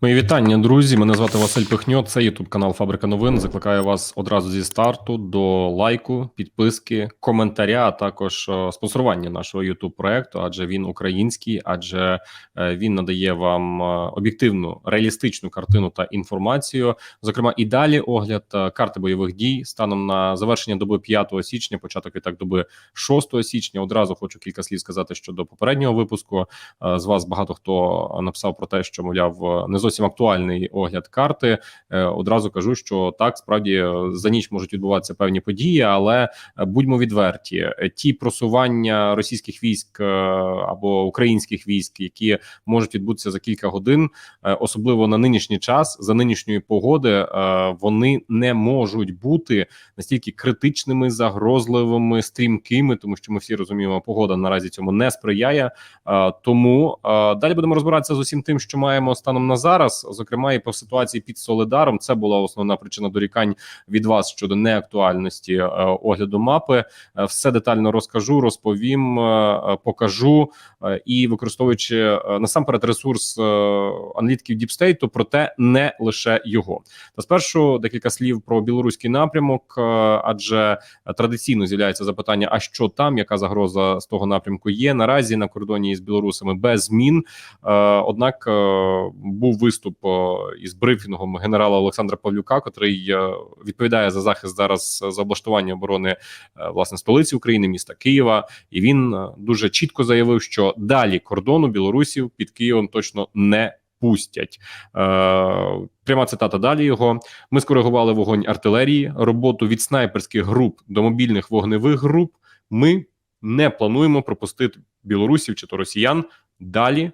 Мої вітання, друзі. Мене звати Василь Пихньо. Це Ютуб канал Фабрика новин. Закликаю вас одразу зі старту до лайку, підписки, коментаря, а також е, спонсорування нашого Ютуб проекту, адже він український, адже е, він надає вам е, об'єктивну реалістичну картину та інформацію. Зокрема, і далі огляд карти бойових дій станом на завершення доби 5 січня, початок і так доби 6 січня. Одразу хочу кілька слів сказати щодо попереднього випуску. З вас багато хто написав про те, що мовляв не зовсім актуальний огляд карти. Е, Одразу кажу, що так справді е, за ніч можуть відбуватися певні події, але е, будьмо відверті, ті просування російських військ або українських військ, які можуть відбутися за кілька годин, особливо на нинішній час, за нинішньої погоди, вони не можуть бути настільки критичними, загрозливими, стрімкими, тому що ми всі розуміємо, погода наразі цьому не сприяє. Тому далі будемо розбиратися з усім тим, що маємо станом на зараз. Зокрема, і по ситуації під Солидаром. Це була основна причина дорікань від вас щодо неактуальності е, огляду мапи. Е, Все детально розкажу, розповім, е, покажу і використовуючи насамперед ресурс аналітиків Діпстейту, проте не лише його. Та спершу декілька слів про білоруський напрямок, адже традиційно з'являється запитання: а що там, яка загроза з того напрямку є наразі на кордоні з білорусами без змін. Однак був виступ е, із брифінгом генерала Олександра Павлюка, котрий е, відповідає за захист зараз за облаштування оборони е, власне столиці України, міста Києва. І він е, дуже чітко заявив, що далі кордону білорусів під Києвом точно не пустять. Е, Пряма цитата далі його. Ми скоригували вогонь артилерії, роботу від снайперських груп до мобільних вогневих груп. Ми не плануємо пропустити білорусів чи то росіян далі.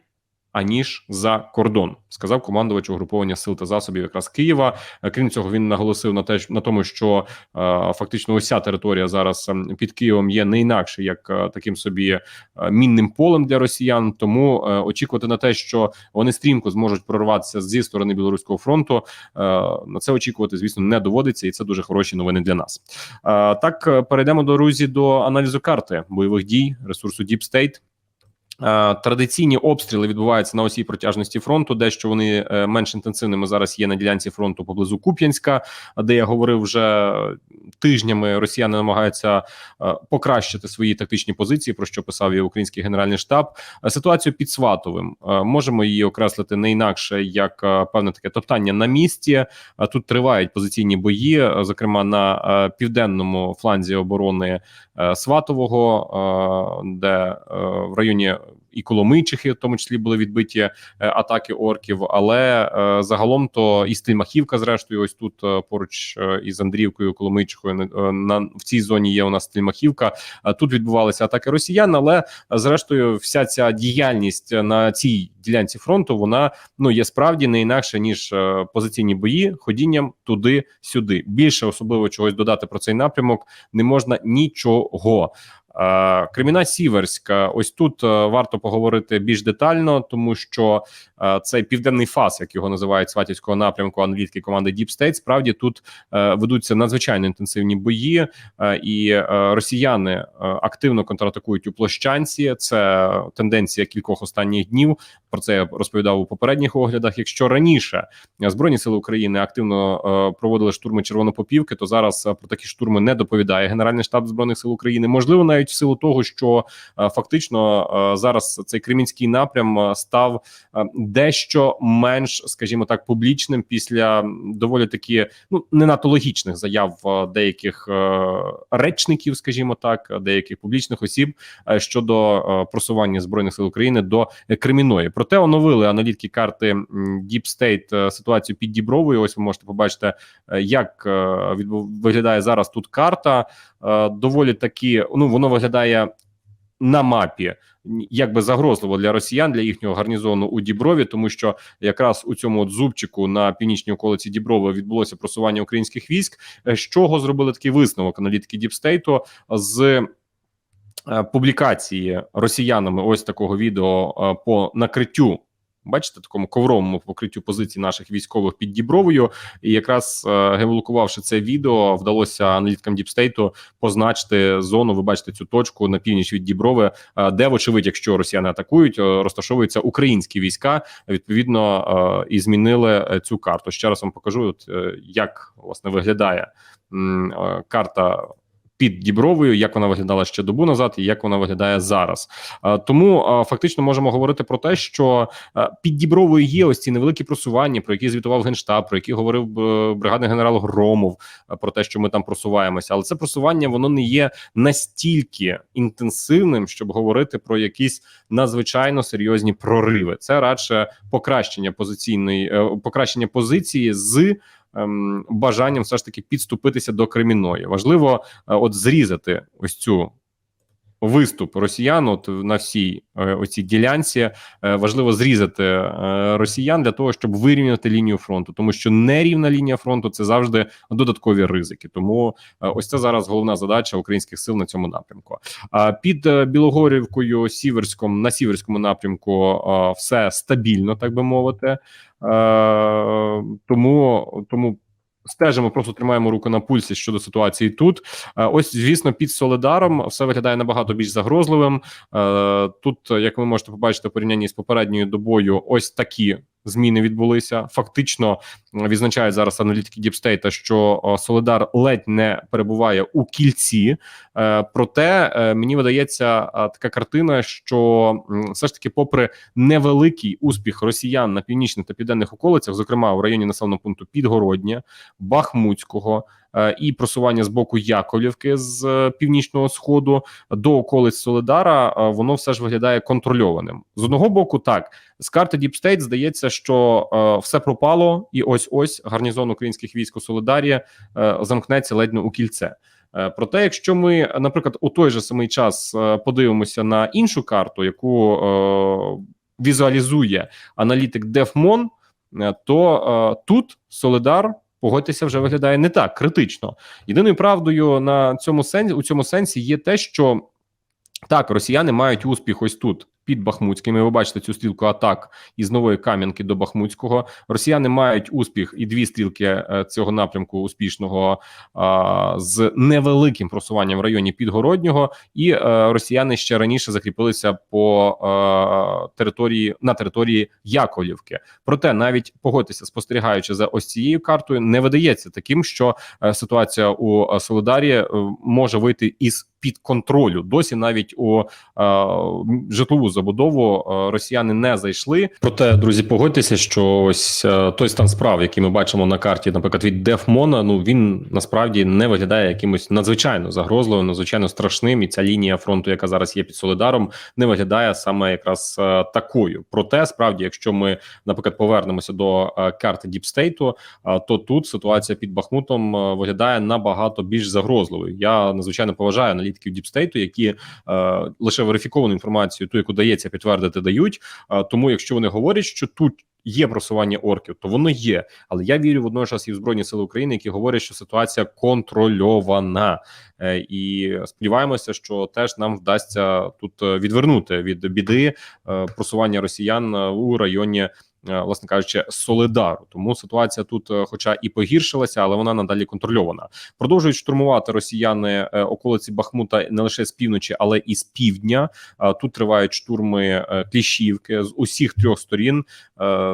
Аніж за кордон, сказав командувач угруповання сил та засобів якраз Києва. Е, Крім цього, він наголосив на те, на тому, що е, фактично уся територія зараз ем, під Києвом є не інакше як е, таким собі мінним полем для росіян. Тому очікувати на те, що вони стрімко зможуть прорватися зі сторони білоруського фронту. на це очікувати, звісно, не доводиться, і це дуже хороші новини для нас. Так перейдемо друзі до аналізу карти бойових дій ресурсу Deep State. Е, Традиційні обстріли відбуваються на усій протяжності фронту. Дещо вони е, менш інтенсивними зараз є на ділянці фронту поблизу Куп'янська, де я говорив вже тижнями. Росіяни намагаються е, покращити свої тактичні позиції, про що писав і український генеральний штаб. Ситуацію під Сватовим можемо її окреслити не інакше як певне таке топтання на місці. Тут тривають позиційні бої, зокрема на південному фланзі оборони Сватового, де в районі і Коломийчихи, в тому числі були відбиті е, атаки орків. Але е, загалом то і Стельмахівка, зрештою, ось тут е, поруч із Андріївкою, Коломийчихою на в цій зоні є у нас Стельмахівка. Тут відбувалися атаки росіян, але зрештою, вся ця діяльність на цій ділянці фронту вона ну є справді не інакше ніж позиційні бої, ходінням туди-сюди. Більше особливо чогось додати про цей напрямок не можна нічого. Е, Креміна Сіверська, ось тут е, варто поговорити більш детально, тому що е, цей південний фас, як його називають сватівського напрямку, аналітики команди Deep State, справді тут ведуться надзвичайно інтенсивні бої, і росіяни активно контратакують у площанці. Це тенденція кількох останніх днів. Про це я розповідав у попередніх оглядах. Якщо раніше збройні сили України активно проводили штурми червонопопівки, то зараз про такі штурми не доповідає Генеральний штаб збройних сил України. Можливо, навіть в силу того, що е, фактично е, зараз цей кремінський напрям е, став дещо менш, скажімо так, публічним після доволі таки ну не надто логічних заяв деяких речників, скажімо так, деяких публічних осіб щодо просування збройних сил України до Креміної. Проте оновили аналітики карти Deep State ситуацію під Дібровою. Ось ви можете побачити, як виглядає зараз тут карта. Доволі таки, ну воно виглядає на мапі. Якби загрозливо для росіян для їхнього гарнізону у Діброві, тому що якраз у цьому от зубчику на північній околиці Діброви відбулося просування українських військ. Е, З чого зробили такий висновок аналітики Діпстейту з е, публікації росіянами ось такого відео е, по накриттю бачите, такому ковровому покриттю позицій наших військових під Дібровою. І якраз е, геолокувавши це відео, вдалося аналітикам Діпстейту позначити зону. Ви бачите цю точку на північ від Діброви, е, де, вочевидь, якщо росіяни атакують, е, розташовуються українські війська. Відповідно, і змінили цю карту. Ще раз вам покажу, от, як власне виглядає карта під Дібровою, як вона виглядала ще добу назад, і як вона виглядає зараз. Тому фактично можемо говорити про те, що під Дібровою є ось ці невеликі просування, про які звітував генштаб, про які говорив бригадний генерал Громов, про те, що ми там просуваємося, але це просування воно не є настільки інтенсивним, щоб говорити про якісь надзвичайно серйозні прориви. Це радше покращення позиційної е, покращення позиції з ем, бажанням все ж таки підступитися до Кремінної. Важливо е, от зрізати ось цю. Виступ росіян от на всій е, оцій ділянці е, важливо зрізати е, росіян для того, щоб вирівняти лінію фронту, тому що нерівна лінія фронту це завжди додаткові ризики. Тому ось це зараз головна задача українських сил на цьому напрямку. А під Білогорівкою, Сіверськом на сіверському напрямку все стабільно, так би мовити. Е, тому тому стежимо, просто тримаємо руку на пульсі щодо ситуації тут. Е, ось, звісно, під Соледаром все виглядає набагато більш загрозливим. Е, тут, як ви можете побачити, в порівнянні з попередньою добою, ось такі зміни відбулися. Фактично відзначають зараз аналітики Діпстейта, що Солидар ледь не перебуває у кільці. Е, проте е, мені видається така картина, що все ж таки, попри невеликий успіх росіян на північних та південних околицях, зокрема у районі населеного пункту Підгородня, Бахмутського. Е, і просування з боку Яковлівки з е, північного сходу до околиць Солидара, е, воно все ж виглядає контрольованим. З одного боку, так з карти State здається, що все пропало, і ось ось гарнізон українських військ у Солидарі замкнеться ледь не у кільце. Проте, якщо ми, наприклад, у той же самий час подивимося на іншу карту, яку е, візуалізує аналітик Дефмон, то е, тут Солидар погодьтеся, вже виглядає не так критично. Єдиною правдою на цьому сенсі у цьому сенсі є те, що так росіяни мають успіх ось тут під Бахмутським. І Ви бачите цю стрілку атак із нової Кам'янки до Бахмутського. Росіяни мають успіх і дві стрілки е, цього напрямку успішного а, з невеликим просуванням в районі Підгороднього, і е, росіяни ще раніше закріпилися по території на території Яковлівки. Проте навіть погодьтеся, спостерігаючи за ось цією картою, не видається таким, що е, ситуація у Солидарі може вийти із під контролю. Досі навіть у а, житлову забудову е, росіяни не зайшли. Проте, друзі, погодьтеся, що ось е, той стан справ, який ми бачимо на карті, наприклад, від Дефмона, ну він насправді не виглядає якимось надзвичайно загрозливим, надзвичайно страшним. І ця лінія фронту, яка зараз є під Солидаром, не виглядає саме якраз е, такою. Проте, справді, якщо ми, наприклад, повернемося до карти Діпстейту, то тут ситуація під Бахмутом виглядає набагато більш загрозливою. Я надзвичайно поважаю аналітиків Діпстейту, які лише верифіковану інформацію, ту, яку дає вдається підтвердити, дають. Тому, якщо вони говорять, що тут є просування орків, то воно є. Але я вірю водночас і в збройні сили України, які говорять, що ситуація контрольована, е, і сподіваємося, що теж нам вдасться тут е, відвернути від біди е, просування росіян у районі. Е, власне кажучи, Солидару. Тому ситуація тут, е, хоча і погіршилася, але вона надалі контрольована. Продовжують штурмувати росіяни е, околиці Бахмута не лише з півночі, але і з півдня. Тут тривають штурми Кліщівки з усіх трьох сторін,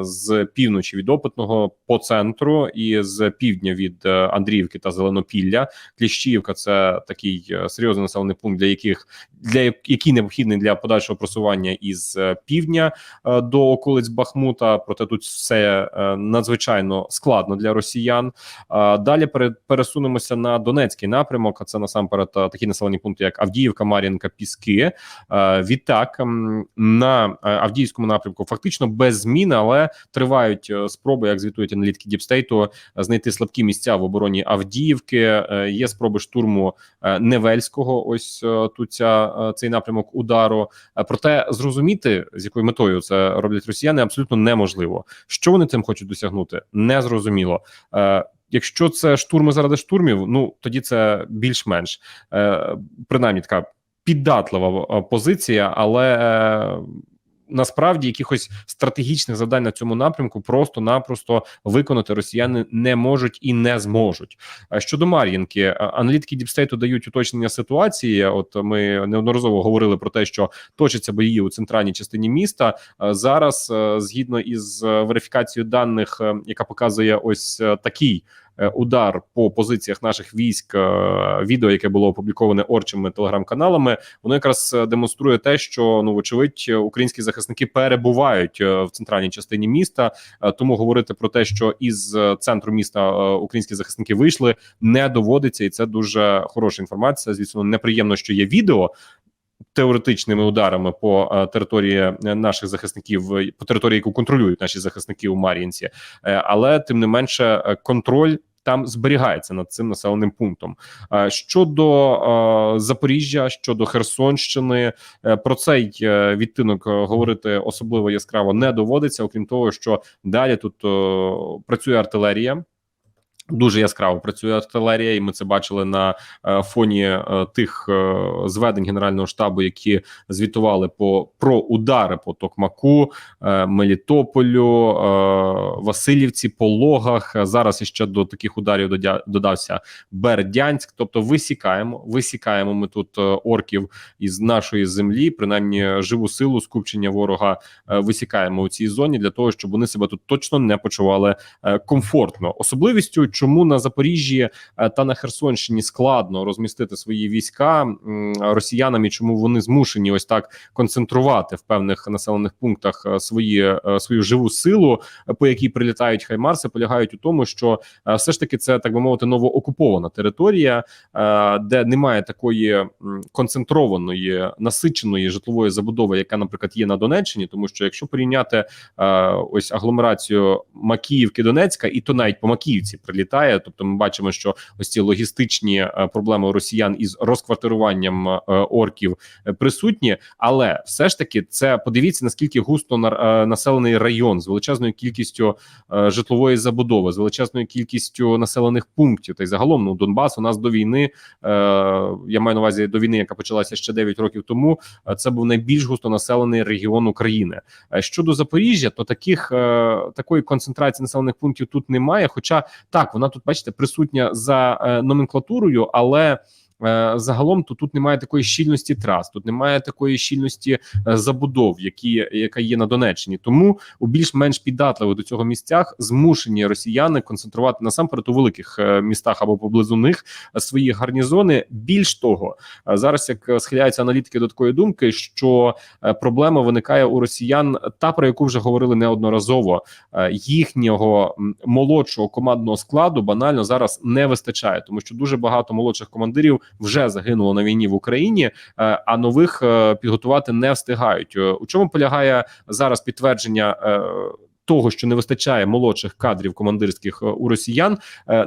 з півночі від опитного по центру і з півдня від Андріївки та Зеленопілля. Кліщівка це такий серйозний населений пункт, для яких для який необхідний для подальшого просування із півдня до околиць Бахмута проте тут все е, надзвичайно складно для росіян. Далі пересунемося на Донецький напрямок. А це насамперед е, такі населені пункти, як Авдіївка, Мар'їнка, Піски. Е, відтак на Авдіївському напрямку фактично без змін, але тривають спроби, як звітують аналітики Діпстейту, знайти слабкі місця в обороні Авдіївки. Є спроби штурму Невельського. Ось тут ця цей напрямок удару. Проте зрозуміти з якою метою це роблять росіяни абсолютно неможливо. Що вони цим хочуть досягнути? Незрозуміло. Е, Якщо це штурми заради штурмів, ну тоді це більш-менш е, принаймні така піддатлива е, позиція, але. Насправді якихось стратегічних завдань на цьому напрямку просто-напросто виконати росіяни не можуть і не зможуть. Щодо Мар'їнки, аналітики Діпстейту дають уточнення ситуації. От ми неодноразово говорили про те, що точаться бої у центральній частині міста. Зараз, е, згідно із е, верифікацією даних, е, яка показує ось такий. Е, Удар по позиціях наших військ, е, відео, яке було опубліковане орчими телеграм-каналами, воно якраз е, демонструє те, що ну вочевидь українські захисники перебувають в центральній частині міста. Тому говорити про те, що із центру міста українські захисники вийшли, не доводиться, і це дуже хороша інформація. Звісно, неприємно, що є відео. Теоретичними ударами по е, території е, наших захисників, е, по території, яку контролюють наші захисники у Мар'їнці, але тим не менше контроль там зберігається над цим населеним пунктом. Щодо Запоріжжя, щодо Херсонщини, про цей відтинок говорити особливо яскраво не доводиться. Окрім того, що далі тут працює артилерія. Дуже яскраво працює артилерія, і ми це бачили на е, фоні е, тих е, зведень генерального штабу, які звітували по про удари по Токмаку, Мелітополю, Васильівці, Пологах. Зараз іще до таких ударів додався Бердянськ. Тобто, висікаємо, висікаємо ми тут орків із нашої землі, принаймні живу силу скупчення ворога висікаємо у цій зоні для того, щоб вони себе тут точно не почували комфортно. Особливістю, чому на Запоріжжі е, та на Херсонщині складно розмістити свої війська росіянам, і чому вони змушені ось так концентрувати в певних населених пунктах е, свої е, свою живу силу, по якій прилітають хаймарси, полягають у тому, що все ж таки це так би мовити новоокупована територія, де немає такої концентрованої насиченої житлової забудови, яка, наприклад, є на Донеччині, тому що якщо порівняти ось агломерацію Макіївки Донецька, і то навіть по Макіївці прилітає. Тобто, ми бачимо, що ось ці логістичні е, проблеми росіян із розквартируванням е, орків е, присутні, але все ж таки це подивіться наскільки густо на- населений район з величезною кількістю житлової забудови, з величезною кількістю населених пунктів. Та й загалом ну Донбас у нас до війни. Я маю на увазі до війни, яка почалася ще 9 років тому. Це був найбільш густонаселений регіон України. Щодо Запоріжжя, то таких такої концентрації населених пунктів тут немає. Хоча так вона тут, бачите, присутня за е, номенклатурою, але. Е, Загалом то тут немає такої щільності трас, тут немає такої щільності е, забудов, які яка є на Донеччині. Тому у більш-менш піддатливих до цього місцях змушені росіяни концентрувати насамперед у великих е, містах або поблизу них свої гарнізони. Більш того, зараз як схиляються аналітики до такої думки, що проблема виникає у росіян, та про яку вже говорили неодноразово. Їхнього молодшого командного складу банально зараз не вистачає, тому що дуже багато молодших командирів вже загинуло на війні в Україні, е, а нових е, підготувати не встигають. Е, У чому полягає зараз підтвердження? Того, що не вистачає молодших кадрів командирських у росіян,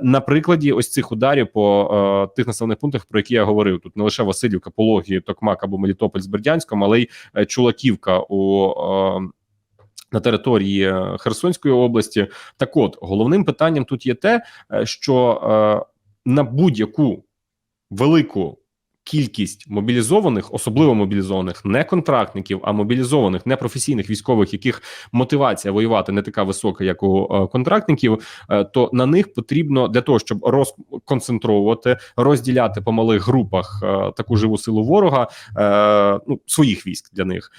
на прикладі ось цих ударів по тих населених пунктах, про які я говорив, тут не лише Васильівка, Пологі, Токмак або Мелітополь з Бердянськом, але й Чулаківка у на території Херсонської області. Так, от головним питанням тут є те, що на будь-яку велику кількість мобілізованих, особливо мобілізованих, не контрактників, а мобілізованих непрофесійних військових, яких мотивація воювати не така висока, як у е, контрактників, е, то на них потрібно для того, щоб розконцентровувати, розділяти по малих групах е, таку живу силу ворога, ну своїх військ для них.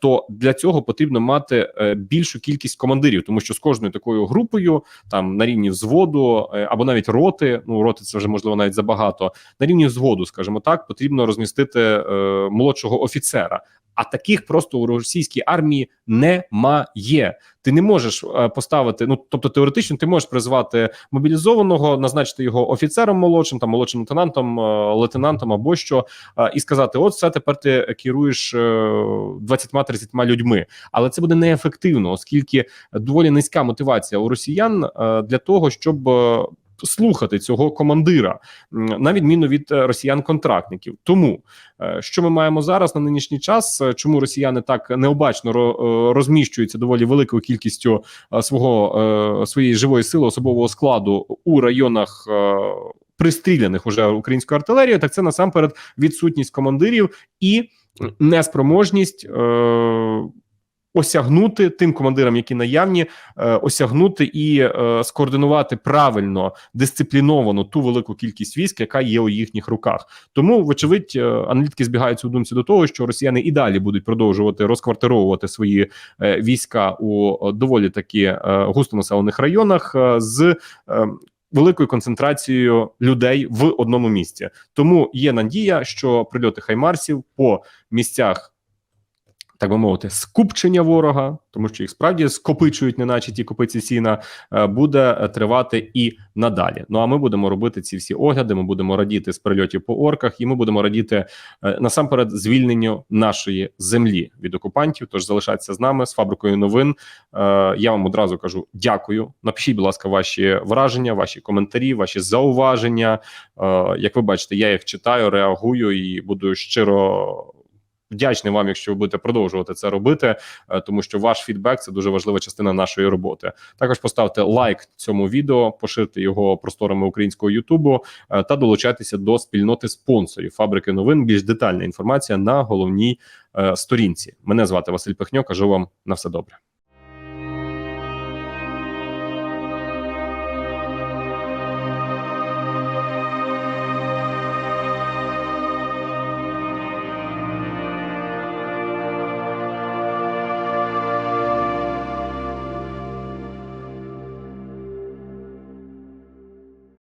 То для цього потрібно мати більшу кількість командирів, тому що з кожною такою групою, там на рівні взводу або навіть роти, ну роти це вже можливо навіть забагато. На рівні взводу, скажімо так, потрібно розмістити е, молодшого офіцера. А таких просто у російській армії немає. Ти не можеш е, поставити. Ну тобто, теоретично, ти можеш призвати мобілізованого, назначити його офіцером молодшим, там молодшим лейтенантом, е, лейтенантом або що, е, і сказати: от все тепер ти керуєш е, 20-30 людьми. Але це буде неефективно, оскільки доволі низька мотивація у росіян для того, щоб. Слухати цього командира на відміну від е, росіян-контрактників. Тому е, що ми маємо зараз на нинішній час? Е, Чому росіяни так необачно розміщуються доволі великою кількістю свого своєї живої сили особового складу у районах пристріляних уже українською артилерією? Так це насамперед відсутність командирів і неспроможність. Е, осягнути тим командирам, які наявні, е, осягнути і е, скоординувати правильно дисципліновану ту велику кількість військ, яка є у їхніх руках. Тому, вочевидь, е, аналітики збігаються у думці до того, що росіяни і далі будуть продовжувати розквартировувати свої війська у доволі таки густонаселених районах з великою концентрацією людей в одному місці. Тому є надія, що прильоти хаймарсів по місцях. Так би мовити, скупчення ворога, тому що їх справді скопичують, неначе ті копиці сіна, е, буде е, тривати і надалі. Ну а ми будемо робити ці всі огляди. Ми будемо радіти з прильотів по орках, і ми будемо радіти е, насамперед звільненню нашої землі від окупантів. Тож залишайтеся з нами з фабрикою новин. Я вам одразу кажу дякую. Напишіть, будь ласка, ваші враження, ваші коментарі, ваші зауваження. Як ви бачите, я їх читаю, реагую і буду щиро. Вдячний вам, якщо ви будете продовжувати це робити, е, тому що ваш фідбек це дуже важлива частина нашої роботи. Також поставте лайк цьому відео, поширте його просторами українського Ютубу е, та долучайтеся до спільноти спонсорів фабрики новин. Більш детальна інформація на головній е, сторінці. Мене звати Василь Пихньо. Кажу вам на все добре.